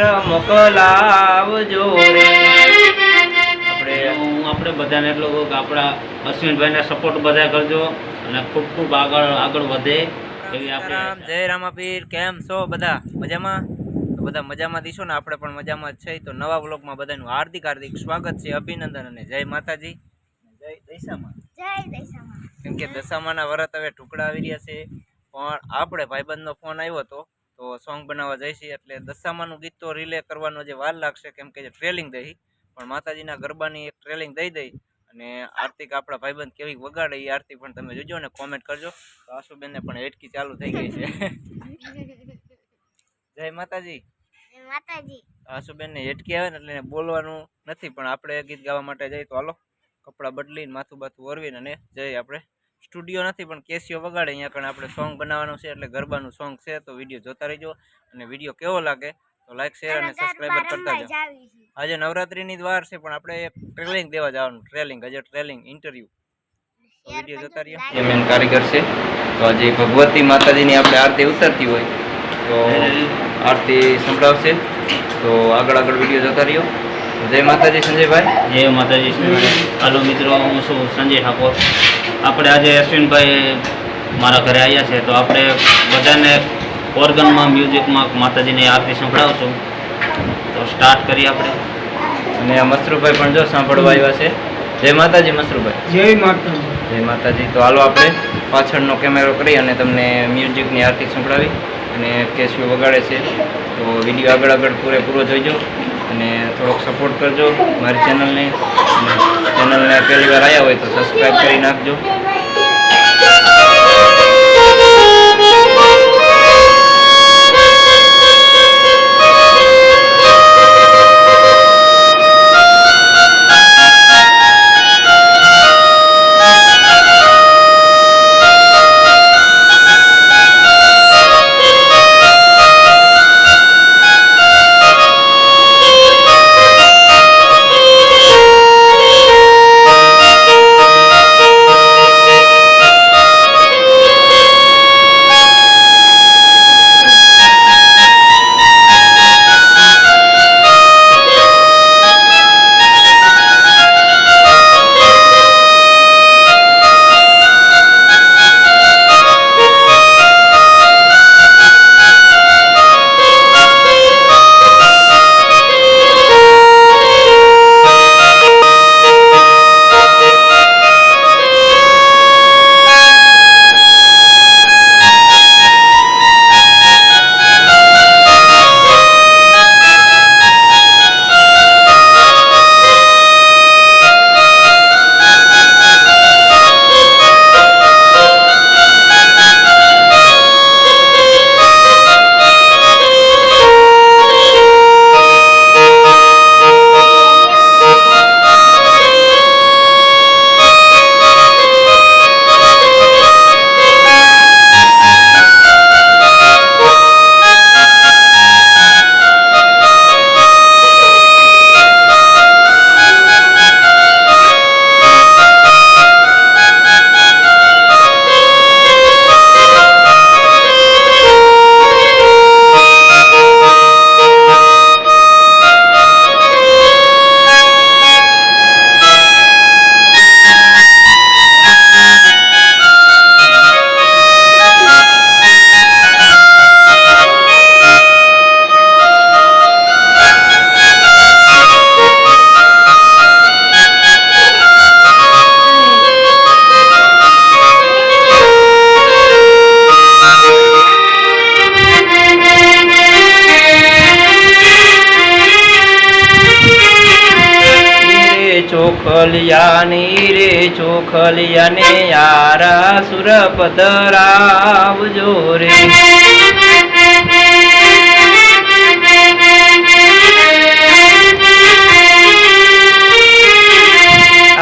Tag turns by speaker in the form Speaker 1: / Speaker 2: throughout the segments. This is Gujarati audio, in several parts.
Speaker 1: પાત્ર મોકલાવજો રે. આપણે હું આપણે બધાને એટલું કહું કે આપણા અશ્વિનભાઈને સપોર્ટ બધા કરજો અને ખૂબ ખૂબ આગળ આગળ વધે એવી આપણે
Speaker 2: જય રામાપીર કેમ છો બધા? મજામાં? તો બધા મજામાં દીશો ને? આપણે પણ મજામાં જ છે. તો નવા બ્લોગમાં બધાનું હાર્દિક હાર્દિક સ્વાગત છે અભિનંદન અને જય માતાજી. જય દૈસામાં
Speaker 3: જય દશામાં.
Speaker 2: કેમ કે દશામાના વરત હવે ટુકડા આવી રહ્યા છે. પણ આપણે ભાઈબંધનો ફોન આવ્યો હતો તો સોંગ બનાવવા જઈશી એટલે દશામાનું ગીત તો રિલે કરવાનો જે વાર લાગશે કેમ કે જે ટ્રેલિંગ દઈ પણ માતાજીના ગરબાની એક ટ્રેલિંગ દઈ દઈ અને આરતીક આપણા ભાઈબંધ કેવી વગાડે એ આરતી પણ તમે જોજો ને કોમેન્ટ કરજો. તો આશુબેનને પણ હેટકી ચાલુ થઈ ગઈ છે. જય માતાજી.
Speaker 3: માતાજી.
Speaker 2: આશુબેનને હેટકી આવે ને એટલે એને બોલવાનું નથી પણ આપણે ગીત ગાવા માટે જઈએ તો હાલો. કપડાં બદલીને માથું બાથું ઓરવીને અને જઈએ આપણે. સ્ટુડિયો નથી પણ કેસીઓ વગાડે. અહીંયા કારણ આપણે સોંગ બનાવવાનું છે એટલે ગરબાનું સોંગ છે તો વીડિયો જોતા રહેજો. અને વીડિયો કેવો લાગે તો લાઈક શેર અને સબસ્ક્રાઈબર કરતા જાઓ. આજે નવરાત્રીની જ વાર છે પણ આપણે ટ્રેલિંગ દેવા જવાનું. ટ્રેલિંગ આજે ટ્રેલિંગ ઇન્ટરવ્યુ વીડિયો જોતા રહ્યો. એ મેન કારીગર છે. તો આજે ભગવતી માતાજીની આપણે આરતી ઉતરતી હોય તો આરતી સંભળાવશે. તો આગળ આગળ વીડિયો જોતા રહ્યો. જય માતાજી સંજયભાઈ.
Speaker 1: જય માતાજી હાલો મિત્રો હું છું સંજય ઠાકોર. આપણે આજે અશ્વિનભાઈ મારા ઘરે આવ્યા છે તો આપણે બધાને ઓર્ગનમાં મ્યુઝિકમાં માતાજીની આરતી સંભળાવશું. તો સ્ટાર્ટ કરીએ આપણે.
Speaker 2: અને આ મસરૂભાઈ પણ જો સાંભળવા આવ્યા છે. જય માતાજી મસરૂભાઈ.
Speaker 4: જય માતાજી.
Speaker 2: જય માતાજી. તો હાલો આપણે પાછળનો કેમેરો કરી અને તમને મ્યુઝિકની આરતી સંભળાવી અને કેસ્યુ વગાડે છે. તો વીડિયો આગળ આગળ પૂરેપૂરો જોઈજો. અને થોડોક સપોર્ટ કરજો મારી ચેનલને ચેનલને પહેલી વાર આવ્યા હોય તો સબસ્ક્રાઈબ કરી નાખજો. ચોખલિયાની રે ચોખલિયાને યારા સુર પધરાવજો રે.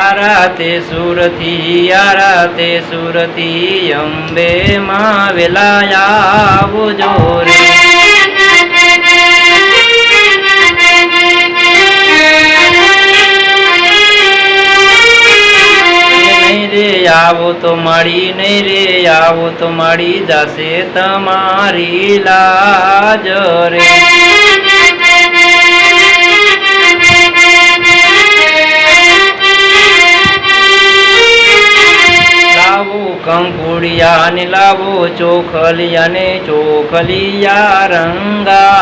Speaker 2: આરાતે તે આરાતે આરા તે સુરથી અંબે માં વેલાયા આવજો રે. આવો તો મળી નહીં રે, આવો તો મળી જશે તમારી લાજ રે. કંકુડિયાને, લાવો ચોખલિયાને, ચોખલિયા રંગા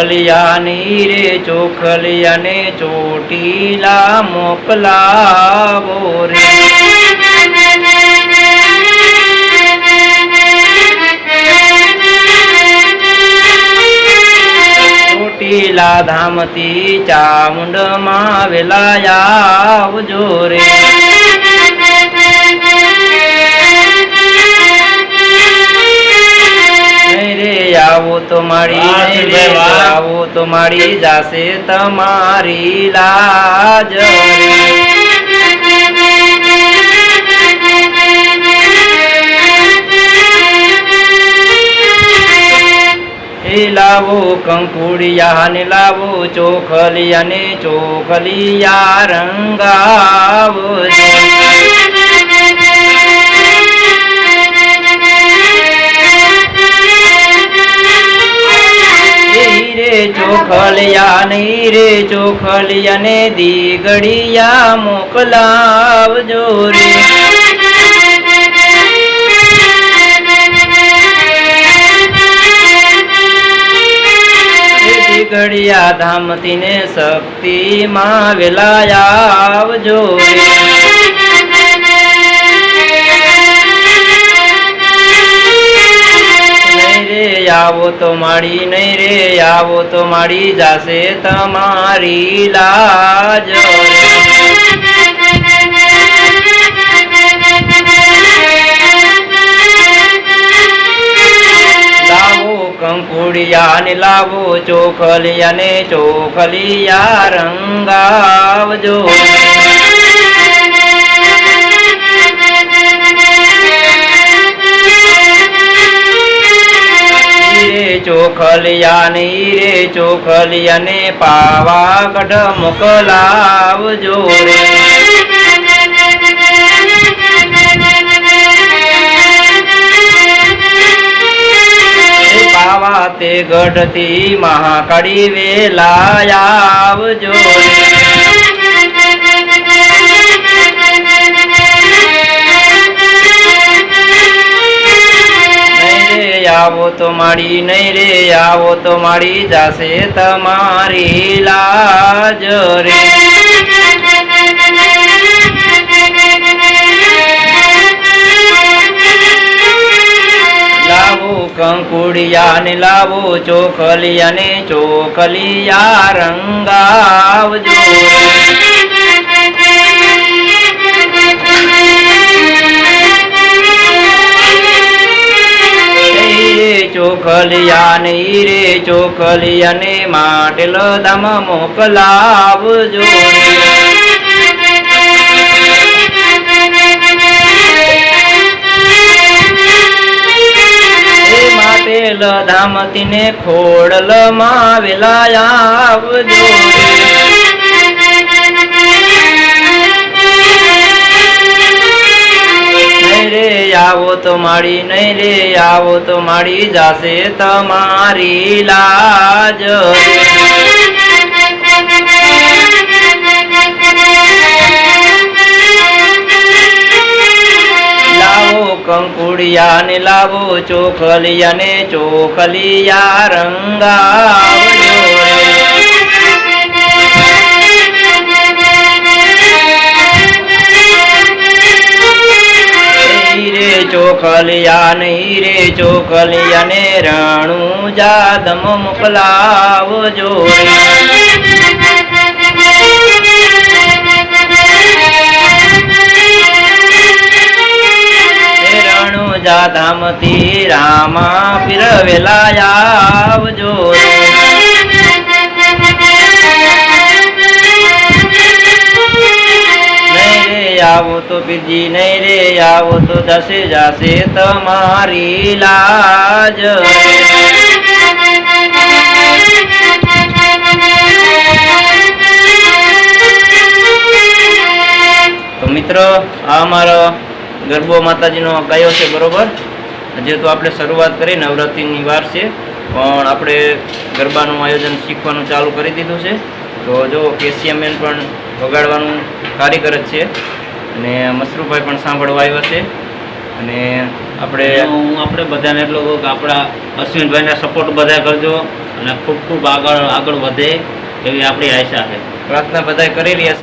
Speaker 2: ચોખલિયા ને રે ચોખલિયાને ચોટીલા મોકલાવો રે. ચોટીલા ધામથી ચામુંડમાં વેલાયા આવજો રે. તો મારી. આવો તો મારી જાશે તમારી લાજ. લાવો કંકુડિયા ને લાવો ચોખલિયા ને ચોખલિયા રંગાવો ચોખલિયા રે ચોખલિયા ને દીગડિયા મોકલાવજો રે. ઘડિયા ધામતી ને શક્તિ માં વેલાયા આવજો આવો તો માડી નહીં રે, આવો તો માડી જાશે તમારી લાજ. કંકુડિયાને, લાવો ચોખલિયાને, ચોખલિયા રંગાવજો. રે ચોખલિયા ને રે ચોખલિયા ને પાવાગઢ મોકલાવજો રે. પાવા તે ગઢથી મહાકડી વેલા આવજો રે. આવો તો માડી નહીં રે, આવો તો માડી જાશે તમારી લાજ રે. લાવો કંકુડિયા ને લાવો ચોખલિયા ને ચોખલિયા રંગાવજો. ચોખલિયા રે ચોખલિયા ને માટલ દમ મોકલાવજો. માટેલ ધામતીને ખોડલ માં વેલાયા નહીં રે આવો તો માડી નહીં રે, આવો તો માડી જાશે તમારી લાજ. લાવો કંકુડિયા ને લાવો ચોખલિયા ને ચોખલિયા રંગાવજો ચોખલિયા ને રે ચોખલિયા ને રાણું જાદમ મોકલાવજો રણુ રામા ફિરવેલા આવજો રે. આવો તો બીજી નહીં રે, આવો તો જશે જાશે તમારી લાજ. તો મિત્રો, આ અમારો ગરબો માતાજીનો ગાયો છે, બરોબર? હજે તો આપણે શરૂઆત કરી, નવરાત્રિની વાર છે, પણ આપણે ગરબાનું આયોજન શીખવાનું ચાલુ કરી દીધું છે. તો જો કેસીએમએન પણ વગાડવાનું કાર્ય જ છે. અને મશરૂભાઈ પણ સાંભળવા આવ્યા છે. અને આપણે
Speaker 1: હું આપણે બધાને એટલું કહું કે આપણા અશ્વિનભાઈને સપોર્ટ બધા કરજો અને ખૂબ ખૂબ આગળ આગળ વધે એવી આપણી આશા છે.
Speaker 2: પ્રાર્થના બધા કરી રહ્યા છે